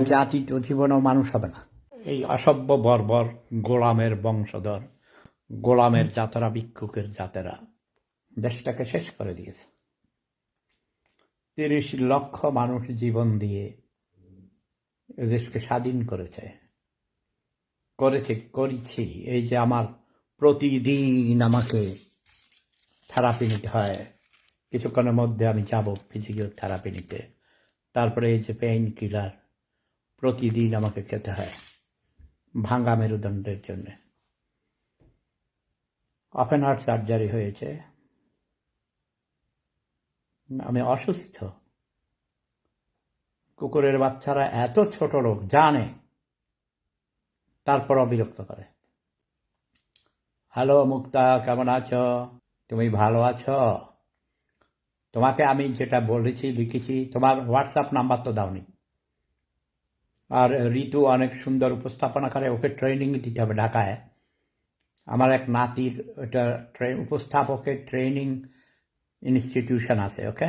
জাতি জীবনেও মানুষ হবে না। এই অসভ্য বর্বর গোলামের বংশধর, গোলামের জাতরা ভিক্ষুকের জাতেরা দেশটাকে শেষ করে দিয়েছে। তিরিশ লক্ষ মানুষ জীবন দিয়ে এ দেশকে স্বাধীন করেছে। করেছে, করেছি। এই যে আমার প্রতিদিন আমাকে থেরাপি নিতে হয়। কিছুক্ষণের মধ্যে আমি যাব ফিজিক্যাল থেরাপি নিতে। তারপরে এই যে পেইন কিলার প্রতিদিন আমাকে খেতে হয় ভাঙ্গা মেরুদণ্ডের জন্য। ওপেন হার্ট সার্জারি হয়েছে। আমি অসুস্থ। কুকুরের বাচ্চারা এত ছোট রোগ জানে। তারপর বিরক্ত করে। হ্যালো মুক্তা, কেমন আছো? তুমি ভালো আছো? তোমাকে আমি যেটা বলেছি, লিখেছি, তোমার হোয়াটসঅ্যাপ নাম্বার তো দাওনি। আর ঋতু অনেক সুন্দর উপস্থাপনা করে, ওকে ট্রেনিং দিতে হবে ঢাকায়। আমার এক নাতির ওটা উপস্থাপকের ট্রেনিং ইনস্টিটিউশন আছে ওকে